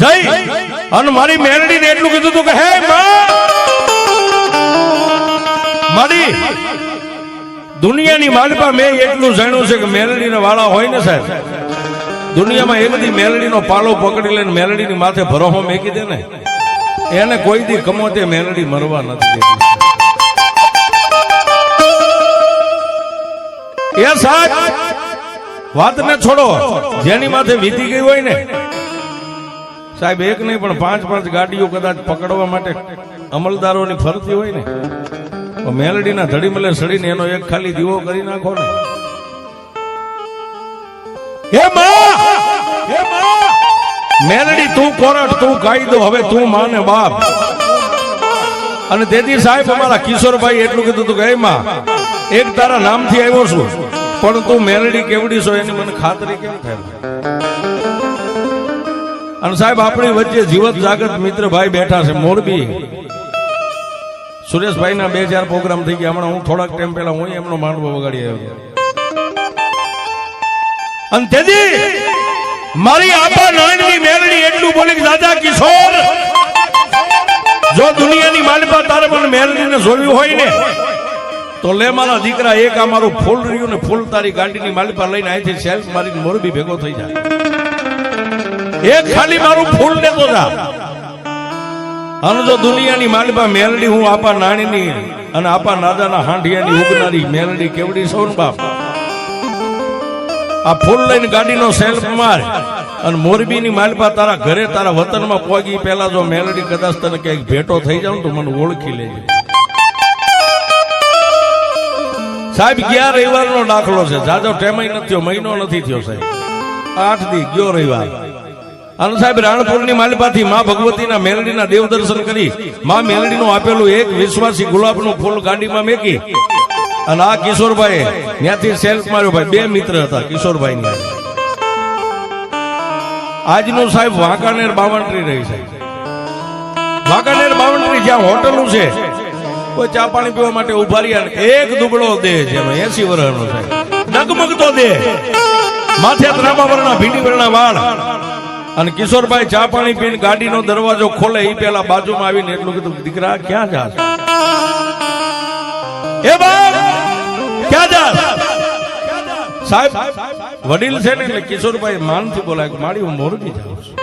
જઈ અને મારી મેરડીને એટલું કીધું તું કે, હે મારી દુનિયાની માલપા મેં એટલું જાણ્યું છે કે મેલડીના વાળા હોય ને સાહેબ, દુનિયામાં એ બધી મેલડીનો પાલો પકડી લઈને મેલડીની માથે ભરોહો મેકી દે ને, એને કોઈ દી કમો તે મેલડી મરવા નથી એ સાહેબ, વાતને છોડો, જેની માથે વીતી ગઈ હોય ને સાહેબ, એક નહીં, પણ પાંચ પાંચ ગાડીઓ કદાચ પકડવા માટે અમલદારોની ફરતી હોય ને, તો મેલડીના ધડીમલે સડીને એનો એક ખાલી દીવો કરી નાખો ને! મેલડી, તું કોરટ તું કાયદો, હવે તું માને બાપ. અને તેથી સાહેબ, અમારા કિશોરભાઈ એટલું કીધું હતું કે હે માં, એક તારા નામથી આવ્યો છું, પણ તું મેલડી કેવડી છો, એની મને ખાતરી કેમ થાય? અને સાહેબ, આપણી વચ્ચે જીવત જાગત મિત્ર ભાઈ બેઠા છે, મોરબી. સુરેશભાઈ ના બે ચાર પ્રોગ્રામ થઈ ગયા. હમણાં હું થોડાક ટાઈમ પહેલા હું એમનો માંડવો વગાડી આવ્યો અને તેથી મારી આપા નાનની મેલડી એટલું બોલી દાદા કિશોર, જો દુનિયાની માલપા તારે પણ મેલડીને જોયું હોય ને, તો લે મારા દીકરા, એક આ મારું ફૂલ રહ્યું ને ફૂલ તારી ગાંડીની માલપા લઈને અહીંથી સેલ્ફ મારી મોરબી ભેગો થઈ જાય એક ખાલી મારું ફૂલ લેતો જા. અને જો દુનિયાની માલપા મેલડી હું આપા નાણીની અને આપા નાદાના હાંઢિયાની ઉગનારી મેલડી કેવડી સૌન બાપ? આ ફૂલ લઈને ગાડીનો સેલ્ફ માર અને મોરબીની માલપા તારા ઘરે તારા વતનમાં પહોંચી પહેલા જો મેલડી કદાચ તને ક્યાંક ભેટો થઈ જાવ તો મને ઓળખી લેજે. સાહેબ ગયા રવિવારનો દાખલો છે? જાજો ટેમય નથી થયો, મહિનો નથી થયો સાહેબ. આઠ દી ગયો રવિવાર. અને સાહેબ, રાણપુરની માલપાથી માં ભગવતીના મેલડીના દેવ દર્શન કરી. માં મેલડીનું આપેલું એક વિશ્વાસી ગુલાબનું ફૂલ ગાડીમાં મેકી. અને આ કિશોરભાઈ ત્યાંથી સેલ્ફ માર્યો ભાઈ. બે મિત્ર હતા કિશોરભાઈ આજનું સાહેબ વાંકાનેર બાવન્ટ્રી રહી છે. વાંકાનેર બાવન્ટ્રી જ્યાં હોટલું છે, કોઈ ચા પાણી પીવા માટે ઊભા રહ્યા ને એક દુબળો દે જેનો એસી વર્ષનો છે. ડગમગતો દે માથે ત્રામાવરના ભીંડી વર્ણા વાળ. અને કિશોરભાઈ ચા પાણી પીને ગાડીનો દરવાજો ખોલે એ પેલા બાજુમાં આવીને એટલું કીધું, દીકરા, ક્યાં જા એ સાહેબ, વડીલ છે ને, એટલે કિશોરભાઈ માનથી બોલાય કે, માડી, હું મોરબી જાઉં છું.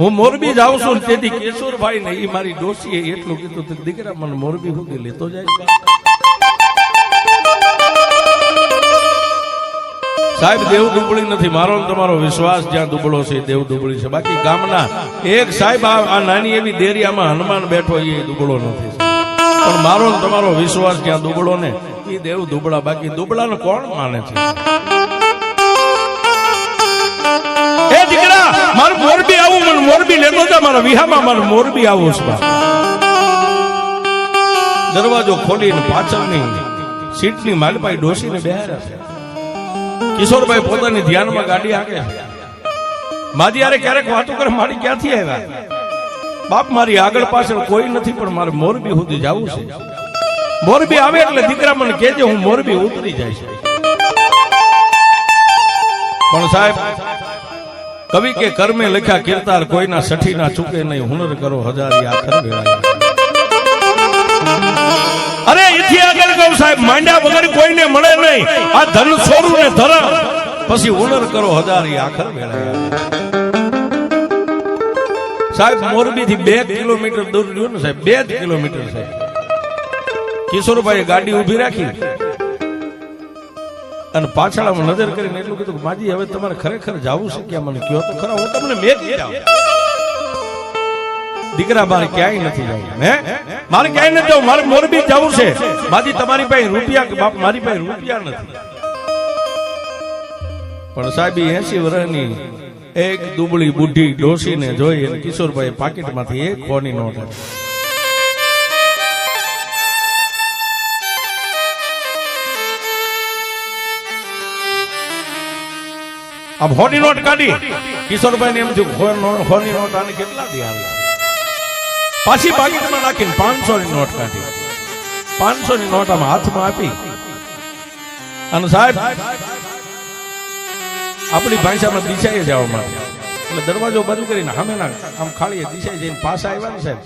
હું મોરબી જાઉં છું તેથી કિશોરભાઈ ને એ મારી ડોશીએ એટલું કીધું દીકરા, મને મોરબી સુધી લેતો જાય. સાહેબ, દેવ દુબળી નથી. મારો તમારો વિશ્વાસ જ્યાં દુબળો છે દેવ દુબળી છે. બાકી ગામના એક સાહેબ, આ નાની એવી દેરિયામાં હનુમાન બેઠો એ દુબળો નથી. પણ મારો તમારો વિશ્વાસ જ્યાં દુબળો ને, એ દેવ દુબળા. બાકી દુબળાને કોણ માને છે? એ દીકરા, મારે મોરબી આવું, મને મોરબી લેતો હતા મારા વિહામાં મારે મોરબી આવું છે દરવાજો ખોલીને પાછળની સીટની માલપાઈ ડોસીને બેહાર્યા છે. કિશોરભાઈ પોતાની ધ્યાનમાં ગાડી આગે. માજી યારે ક્યારેક વાતો કરે, મારી ક્યાંથી આવ્યા? બાપ મારી આગળ પાછળ કોઈ નથી, પણ મારે મોરબી સુધી જવું છે. મોરબી આવે એટલે દીકરા મને કહેજે, હું મોરબી ઉતરી જાય છે. પણ સાહેબ, કવિ કે કર્મે લખ્યા કીર્તાર, કોઈના સઠી ના ચૂકે નહીં. હુનર કરો હજારી, આખર વેળાય અરે આગળ કહું સાહેબ, માંડ્યા વગર કોઈને મળે નહીં. આ ધન છોડું ને ધરમ પછી ઓનર કરો હજારી આખર મેળા. સાહેબ મોરબી થી બે કિલોમીટર દૂર જોયું ને સાહેબ, બે જ કિલોમીટર સાહેબ. કિશોરભાઈ ગાડી ઊભી રાખી. અને પાછળ નજર કરીને એટલું કીધું માજી, હવે તમારે ખરેખર જવું છે ક્યાં? મને કયો તો ખરા, હું તમને મેં દીકરા મારે ક્યાંય નથી જવું. હે? મારે ક્યાંય નથી જવું. મારે મોરબી જવું છે. બાજી તમારી પાસે રૂપિયા બાપ મારી પાસે રૂપિયા નથી. પણ સાહેબ એસી વર્ષની એક દુબળી બુઢી ડોસીને જોઈ અને કિશોરભાઈ પાકીટમાંથી એક ખોની નોટ આપી. આ ખોની નોટ કાઢી. કિશોરભાઈ ને એમ થયું ખોની નોટ આને કેટલા દી આવે પાછી પાકીટમાં નાખીને પાંચસો ની નોટ કાઢી. પાંચસો ની નોટ આમ હાથમાં આપી. અને સાહેબ, આપણી ભાષામાં દિશાએ જવા માટે એટલે દરવાજો બંધ કરીને સામેના આમ ખાલી દિશાએ જઈને પાછા આવ્યા ને સાહેબ.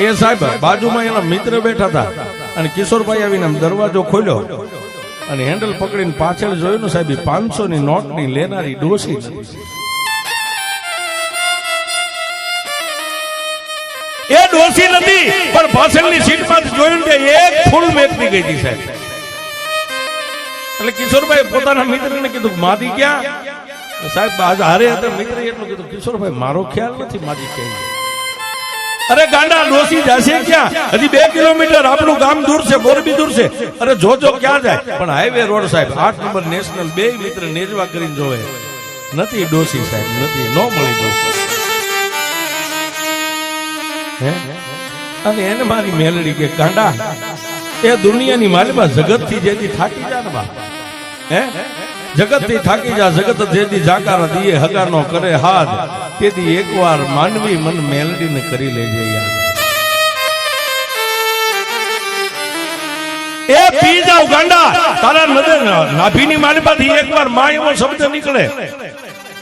એ સાહેબ, બાજુમાં એના મિત્ર બેઠા હતા. અને કિશોરભાઈ આવીને આમ દરવાજો ખોલ્યો. અને હેન્ડલ પકડીને પાછળ જોયું ને સાહેબ પાંચસો ની નોટની લેનારી ડોસી. ડોસી નથી. પણ પાછળની સીટમાં જોયું કે એક ફૂલ મેકની ગઈ હતી સાહેબ. એટલે કિશોરભાઈ પોતાના મિત્રને કીધું માદી ક્યાં? સાહેબ આજ હારે હતા મિત્ર એટલું કીધું કિશોરભાઈ મારો ખ્યાલ નથી માદી ક્યાં અરે ગાંડા ડોસી જશે ક્યાં? હજી બે કિલોમીટર આપણું ગામ દૂર છે મોરબી દૂર છે. અરે જોજો ક્યાં જાય. પણ હાઈવે રોડ સાહેબ આઠ નંબર નેશનલ બે મિત્ર નેજવા કરીને જોવે. નથી ડોસી સાહેબ નથી નો મળી ડોસી? અને એને મારી મેલડી કે, કાંડા, એ દુનિયાની માલિમાં જગતથી જેથી થાકી જા બા હે? જગતથી થાકી જા, જગત જેથી જાકાર દીએ હગાનો કરે હાથ, તેથી એકવાર માનવી મન મેલડીને કરી લેજે યાર. એ પી જાવ ગાંડા, તારા નદર નાભીની માલિપાથી એકવારમાં એવો શબ્દ નીકળે.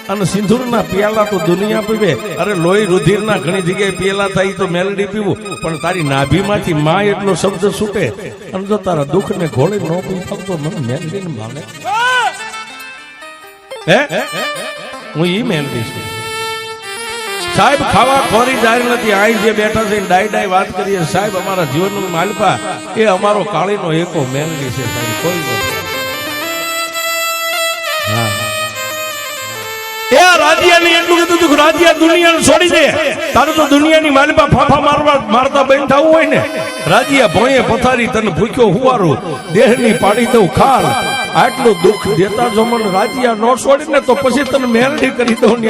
અને સિંદૂરના પિયાલા તો દુનિયા પીવે. અરે લોહી રુધિરના ઘણી જગ્યાએ પિયાલા થાય તો મેલડી પીવું. પણ તારી નાભીમાંથી માં એટલો શબ્દ છૂટે. અને જો તારા દુઃખને ઘોડે ન પીતા તો મને મેલડીને માને હે? હું ઈ મેલડી છું. સાહેબ, ખાવા ખોરી જાહેર નથી. અહીં જે બેઠા છે ડાય ડાય વાત કરીએ. સાહેબ, અમારા જીવનનું માલપા એ અમારો કાળીનો એકો મેલડી છે, સાહેબ. કોઈ નથી. તો દુનિયાની માલિપા ફાફા મારવા મારતા થવું હોય ને. રાજ્ય ભોંયે પથારી તને ભૂખ્યો હુવારું, દેહની પાડી દઉં આટલું દુઃખ દેતા જો મને રાજ્ય ન છોડી ને તો પછી તને મેરડી કરી દઉં ને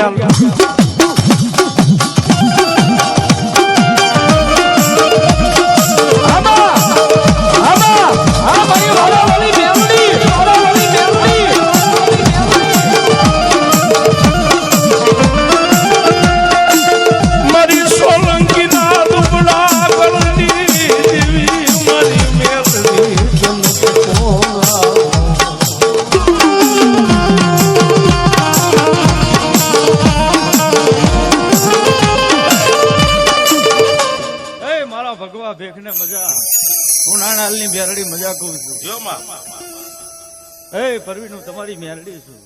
પરવીન હું તમારી મેરડી છું.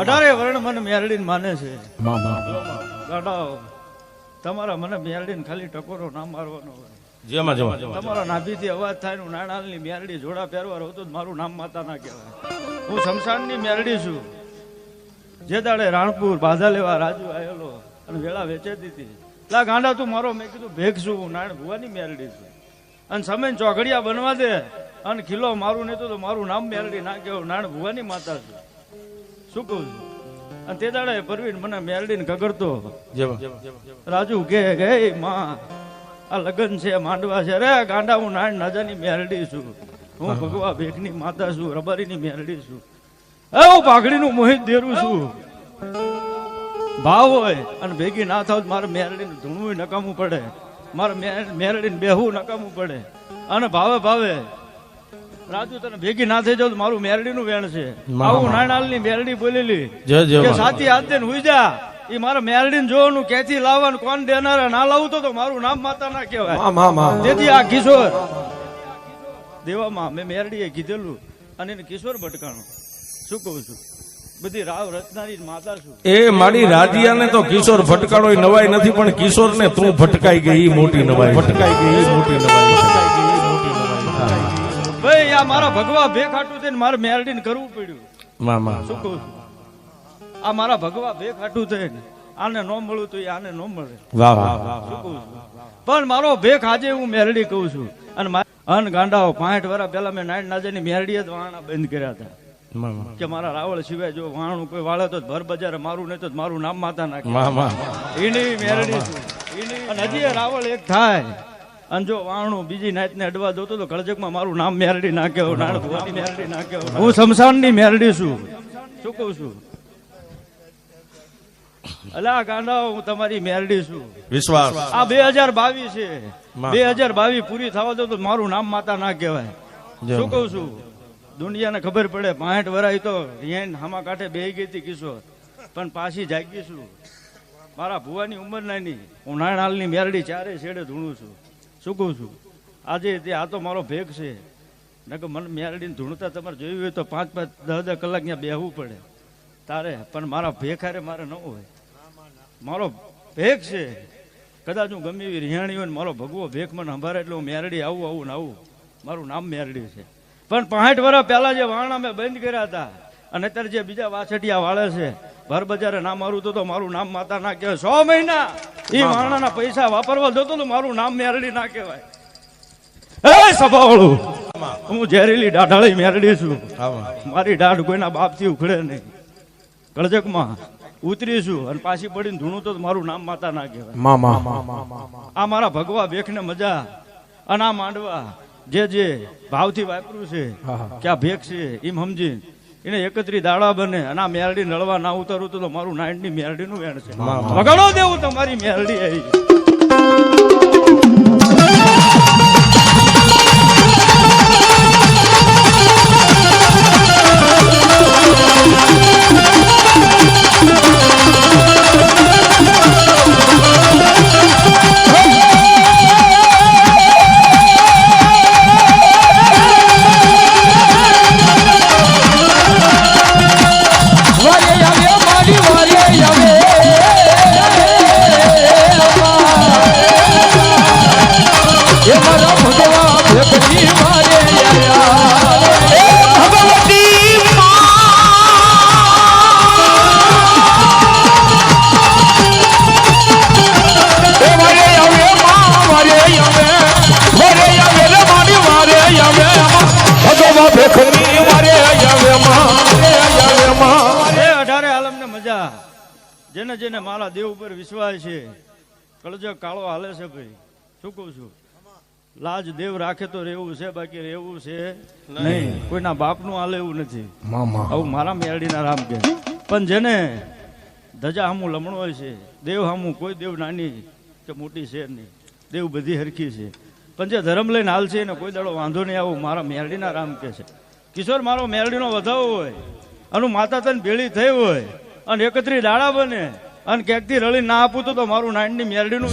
અઢારે વર્ણ મને મેરડી માને છે. તમારા મને મેરડી ખાલી ટકોરો ના મારવાનો તમારા નાભીથી અવાજ થાય હું નાણાલની મેરડી જોડા પહેરવા રહું તો મારું નામ માતા ના કહેવાય. હું શમશાનની મેરડી છું. જે દાડે રાણપુર બાધા લેવા રાજુ આવેલો અને વેળા વેચે દીધી. લા ગાંડા તું મારો મેં કીધું ભેગ છું હું નાણ ભુવાની મેરડી છું. અને સમય ચોઘડિયા બનવા દે. અને ખીલો મારું નહીં તો મારું નામ મેરડી ના કહેવું નાણ ભુવાની માતા છું. શું કહું છું? અને તે દાડે પરવીન મને મેરડીને ગગડતો રાજુ કે ગઈ માં આ લગ્ન છે માંડવા છે. રે ગાંડા હું નાણ નાજાની મેરડી છું. હું ભગવા ભેખની માતા છું રબારીની મેરડી છું. એ હું પાઘડીનું મોહિત દેરું છું. ભાવ હોય અને ભેગી ના થાવ મારે મેરડી ધૂણવું નકામું પડે. મારે મે- મેરડીને બેહવું નકામું પડે. અને ભાવે ભાવે રાજુ તને ભેગી ના થઈ જાવ મારું મેરડી નું વેણ છે. આવું નાણાલની મેરડી બોલેલી. કે સાથી હાથ હુઈ જા. ઈ મારા મેરડીને જોવાનું ક્યાંથી લાવવાનું કોણ દેનારા ના લાવું તો તો મારું નામ માતા ના કહેવાય. તેથી આ કિશોર દેવામાં મેં મેરડીએ કીધેલું અને એને કિશોર ભટકાણો. શું કહું છું? બધી રાવ રચનારી માતા છું. એ મારી રાધિયાને તો કિશોર ભટકાણો નવાઈ નથી પણ કિશોર ને તું ભટકાઈ ગઈ ઈ મોટી નવાઈ. ભટકાઈ ગઈ ઈ મોટી નવાઈ. ભાઈ આ મારા ભગવા બે ખાટું થઈને મારે મેરડીને કરવું પડ્યું. મામા શું કહું આ મારા ભગવા બે ખાટું થઈને આને ન મળું તો આને ન મળે. વાહ વાહ વાહ શું કહું પણ મારો ભેખ આજે હું મેરડી કહું છું. અને અન ગાંડાઓ પાંઠ વર્ષ પહેલા મેં નાઈટ નાજાની મેરડી જ વાણા બંધ કર્યા હતા. કે મારા રાવળ સિવાય જો વાણું કોઈ વાળે તો ભર બજારે મારું નહીં તો મારું નામ માતા નાખે. એની મેરડી એની- અને હજી રાવળ એક થાય. અને જો વાણું બીજી નાઈટ ને અડવા દો તો કળજકમાં મારું નામ મેરડી નાખે મેરડી નાખે હું. શમશાનની મેરડી છું. શું કહું છું? અલા ગાંડા હું તમારી મેરડી છું. વિશ્વાસ. આ બે હજાર બાવીસ છે. બે હજાર બાવીસ પૂરી થવા દો તો મારું નામ માતા ના કહેવાય. શું કહું છું? દુનિયાને ખબર પડે પાંઠ વરાય તો હામા કાંઠે બે ગઈ હતી કિશોર. પણ પાછી જાગી છું. મારા ભુવાની ઉંમર નાની. હું નાણાલની મેરડી ચારે છેડે ધૂણું છું. સૂકું છું? આજે તે આ તો મારો ભેગ છે. નકર મને મેરડીને ધૂણતા તમારે જોયું હોય તો પાંચ પાંચ દસ દસ કલાક ત્યાં બેહવું પડે. તારે, પણ મારા ભેખ હારે મારે ન હોય. મારો ભેગ છે. કદાચ હું ગમે એવી રિહાણી હોય ને મારો ભગવો ભેખ મને સંભાળે એટલે હું મેરડી આવું આવું ને આવું. મારું નામ મેરડી છે. પણ પાંઠ વર્ષ પહેલાં જે વાણા મેં બંધ કર્યા હતા, અને અત્યારે જે બીજા વાછટિયા વાળે છે, ભર બજારે ના મારું તો મારું નામ માતા ના કહેવાય. સો મહિના એ માણાના પૈસા વાપરવા જતો તો મારું નામ મેરડી ના કહેવાય. એ સભાવાળું હું ઝેરીલી ડાઢાળી મેરડી છું. મારી ડાઢ કોઈના બાપથી ઉખડે નહીં. કળજકમાં ઉતરીશું અને પાછી પડીને ધૂણું તો મારું નામ માતા ના કહેવાય. આ મારા ભગવા ભેખને મજા અને આ માંડવા જે જે ભાવથી વાપર્યું છે કે આ ભેખ છે એમ સમજી એને એકત્રી દાડા બને અને આ મેરડી નળવા ના ઉતરું તો મારું નાઈટની મેરડીનું વેણ છે. વગાડો દેવું તમારી મેરડી આવી જેને જેને મારા દેવ ઉપર વિશ્વાસ છે કળજો કાળો હાલે છે ભાઈ. શું કહું છું? લાજ દેવ રાખે તો રહેવું છે બાકી રહેવું છે નહીં. કોઈના બાપનું હાલે એવું નથી. આવું મારા મેરડીના રામ કે. પણ જેને ધજા હામું લમણો હોય છે દેવ હામું કોઈ દેવ નાની કે મોટી છે નહીં. દેવ બધી હરખી છે. પણ જે ધર્મ લઈને હાલ છે એને કોઈ દાડો વાંધો નહીં આવું મારા મેરડીના રામ કે છે. કિશોર મારો મેરડીનો વધાવો હોય અનુ માતા તને ભેળી થઈ હોય. અને એકત્રી દાડા બને. અને ક્યાંકથી રળી ના આપું તો મારું નાણની મેરડીનું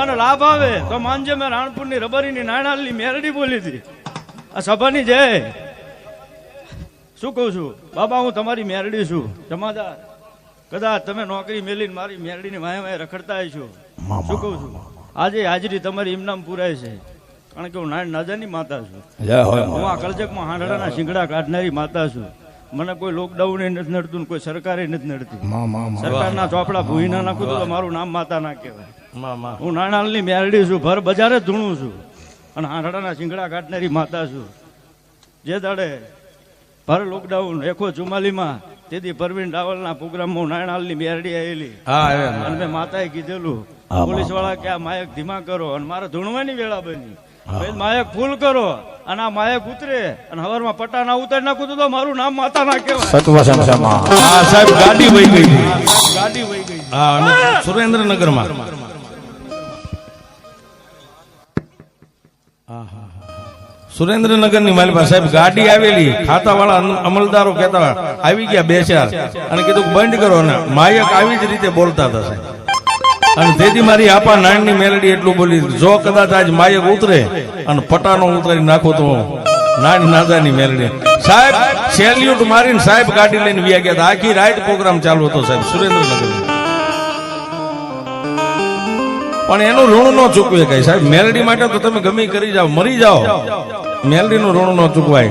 અને લાભ આવે તો માનજે મેં રાણપુરની રબરીની નાણાલની મેરડી બોલી હતી. આ સભાની જય. શું કહું છું? બાબા હું તમારી મેરડી છું. જમાદાર કદાચ તમે નોકરી મેલીને મારી મેરડીની વાય વાય રખડતા છો શું કહું છું? આજે હાજરી તમારી ઇમનામ પૂરાય છે. કારણ કે હું નાયણ નાજાની માતા છું. હું આ કળજકમાં હાંડડાના શીંગડા કાઢનારી માતા છું. મને કોઈ લોકડાઉન નથી નડતું કોઈ સરકારે નથી નડતી. સરકારના ચોપડા ભૂઈ ના નાખું તો મારું નામ માતા ના કહેવાય. હું નાણાલની મેરડી છું ભર બજારે જ ધૂણું છું. અને હાંડડાના શીંગડા કાઢનારી માતા છું. જે દાડે ભર લોકડાઉન એકો ચુમાલીમાં તેથી પરવીન રાવલના પ્રોગ્રામમાં હું નાણાલની મેરડી આવેલી અને મેં માતાએ કીધેલું પોલીસવાળા કે આ માયક ધીમા કરો અને મારે ધૂણવાની વેળા બની. માયક ફૂલ કરો અને આ માયક ઉતરે અને હવારમાં પટા ના ઉતારી નાખું તો મારું નામ માતા ના કહેવાય. હા સાહેબ ગાડી વહી ગઈ. ગાડી વહી ગઈ. હા અને સુરેન્દ્રનગરમાં. સુરેન્દ્રનગરની મારી પાસે સાહેબ ગાડી આવેલી. ખાતાવાળા વાળા અમલદારો કહેતા આવી ગયા બે ચાર. અને કીધું કે બંધ કરો. ને માયક આવી જ રીતે બોલતા હતા સાહેબ. અને તેથી મારી આપા નાનની મેલડી એટલું બોલી જો કદાચ આજ માયક ઉતરે અને પટાનો ઉતારી નાખો તો નાની નાદાની મેલડી. સાહેબ સેલ્યુટ મારીને સાહેબ ગાડી લઈને વ્યા ગયા હતા. આખી રાઈટ પ્રોગ્રામ ચાલુ હતો સાહેબ સુરેન્દ્રનગર પણ એનું ઋણ ન ચૂકવે કઈ. સાહેબ મેલડી માટે તો તમે ગમે કરી જાઓ મરી જાઓ. મેલડી નું ઋણ ન ચૂકવાય.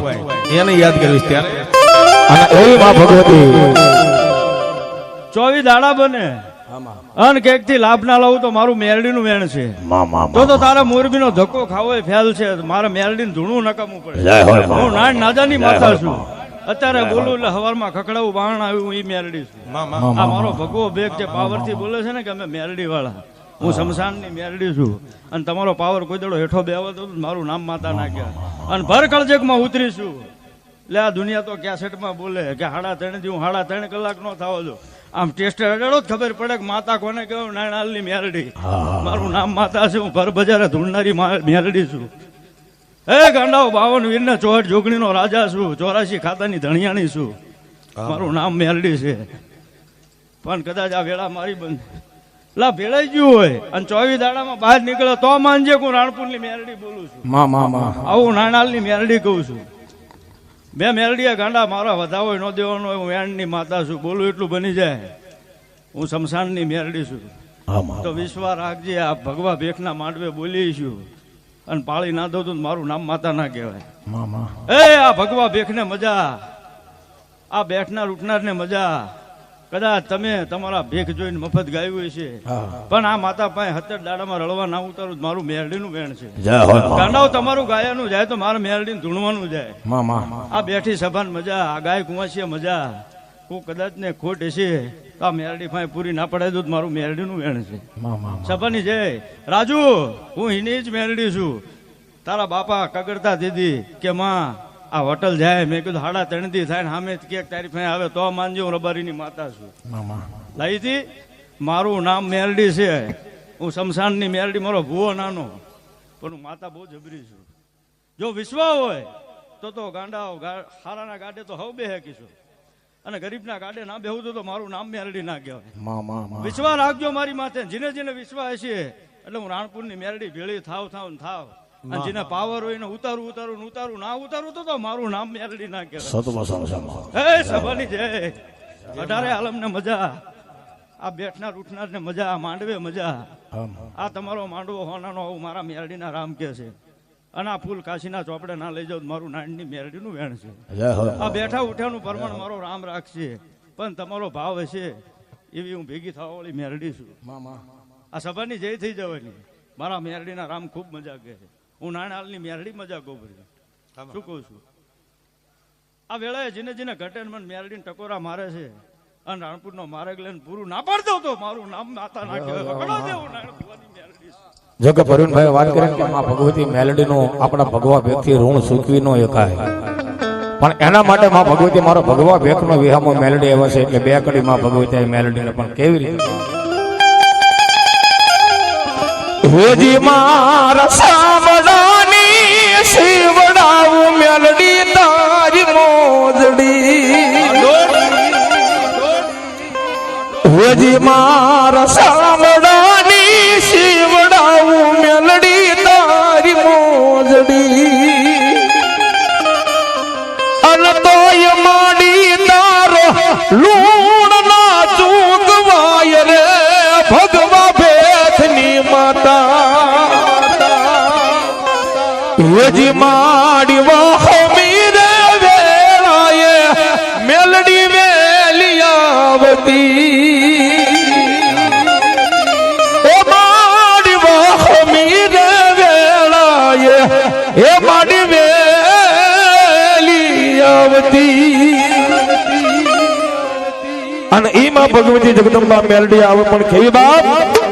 એને યાદ કરીશ ત્યારે. અને એવી માં ભગવતી ચોવીસ દાડા બને. અને કેકથી લાભ ના લાવું તો મારું મેરડીનું વેણ છે. તો તો તારા મોરબીનો ધક્કો ખાવો એ ફેલ છે મારે મેરડી ધૂણું નકામું પડે. હું નાન નાદાની માતા છું. અત્યારે બોલું એટલે હવારમાં ખકડાવું બાણ આવ્યું એ મેરડી છું. આ મારો ભગવો બેગ જે પાવરથી બોલે છે ને કે અમે મેરડી વાળા હું. શમશાનની મેરડી છું. અને તમારો પાવર કોઈ દડો હેઠો બેવો તો મારું નામ માતા નાખ્યા. અને ભર કળજકમાં ઉતરીશું. એટલે આ દુનિયા તો કેસેટમાં બોલે કે હાડા ત્રણથી હું હાડા ત્રણ કલાક નો થાવો છો આમ ટેસ્ટ અડાડો જ ખબર પડે કે માતા કોને કહેવાય નાણાલની મેરડી મારું નામ માતા છે હું ભર બજારે ધૂળનારી મેરડી છું. હે ગાંડાઓ બાવન વીરના ચોહટ જોગણીનો રાજા છું ચોરાશી ખાતાની ધણિયાણી છું. મારું નામ મેરડી છે. પણ કદાચ આ વેળા મારી બંધ. લા ભેળાઈ ગયું હોય અને ચોવીસ દાડામાં બહાર નીકળે તો માનજે હું રાણપુરની મેરડી બોલું છું. આવું નાણાલની મેરડી કહું છું. મેં મેલડીયા ગાંડા મારા વધાવો ન દેવાનો હું વેણની માતા છું. બોલું એટલું બની જાય. હું શમશાનની મેલડી છું. તો વિશ્વા રાખજે આ ભગવા ભેખના માંડવે બોલી છું. અને પાળી ના દઉં તો મારું નામ માતા ના કહેવાય. એ આ ભગવા ભેખને મજા. આ બેઠનાર ઉઠનારને મજા. કદાચ તમે તમારા ભેખ જોઈને મફત ગાયું છે પણ આ માતા પાસે હતર દાડામાં રળવા ના ઉતારું મારું મેરડીનું વેણ છે. ગાંડાઓ તમારું ગાયાનું જાય તો મારે મેરડીને ધૂણવાનું જાય. આ બેઠી સભાન મજા આ ગાય કુંવાસીએ મજા. હું કદાચ ને ખોટ હશે તો આ મેરડી પાસે પૂરી ના પડાય તો મારું મેરડીનું વેણ છે. સભાની જય. રાજુ હું એની જ મેરડી છું. તારા બાપા કગડતા દીધી કે માં આ હોટલ જાય મેં કીધું હાડા ત્રણ દી થાય ને સામે કે તારી પાસે આવે તો માનજો હું રબારીની માતા છું. માં હતી મારું નામ મેરડી છે. હું શમશાનની મેરડી મારો ભૂવો નાનો. પણ હું માતા બહુ જબરી છું. જો વિશ્વાસ હોય તો તો ગાંડાઓ ગા- હારાના ગાડે તો હવ બે હેકીશું અને ગરીબના ગાડે ના બેહું તો મારું નામ મેરડી ના કહેવાય. વિશ્વા રાખજો મારી માથે. જીને જીને વિશ્વાસ હશે. એટલે હું રાણપુરની મેરડી ભેળી થાવ થાવ થાવ. અને જેને પાવર હોય ને ઉતારું ઉતારું ઉતારું. ના ઉતારું તો તો મારું નામ મેરડી ના કે હે સભાની જય. અઢારે આલમને મજા. આ બેઠનાર ઉઠનાર ને મજા માંડવે મજા. આ તમારો માંડવો હોનાનો મારા મેરડીના રામ કે છે. અને આ ફૂલ કાશીના ચોપડે ના લઈ જાવ મારું નાનની મેરડીનું વેણ છે. આ બેઠા ઉઠ્યાનું પ્રમાણ મારો રામ રાખશે. પણ તમારો ભાવ હશે એવી હું ભેગી થવા વાળી મેરડી છું. આ સભાની જય થઈ જવાની. મારા મેરડીના રામ ખૂબ મજા કહે છે. હું નાણાલની મેરડી મજા ગોભરી શું કહું છું? આ વેળાએ જીને જીને ઘટે મને મેરડીને ટકોરા મારે છે. અને રાણપુરનો માર્ગ લઈને પૂરું ના પાડતો હતો મારું નામ માતા ના કહેવાય વગડા દેવું નાણપુરની મેરડી છે. જો કે પ્રવીણભાઈ વાત કરે કે માં ભગવતી મેલડીનું આપણા ભગવા વ્યક્તિ ઋણ સૂકવી નો એકાય પણ એના માટે માં ભગવતી મારો ભગવા ભેખનો વિહામો મેલડી એવો છે એટલે બે કડી માં ભગવતી મેલડી મેલડીને પણ કેવી રીતે હોજી મારા સામડાની શિવડાવું મેલડી તારી મોજડી. હોજી મારા અને એમાં ભગવતી જગદંબા મેલડી આવે પણ કેવી બાપ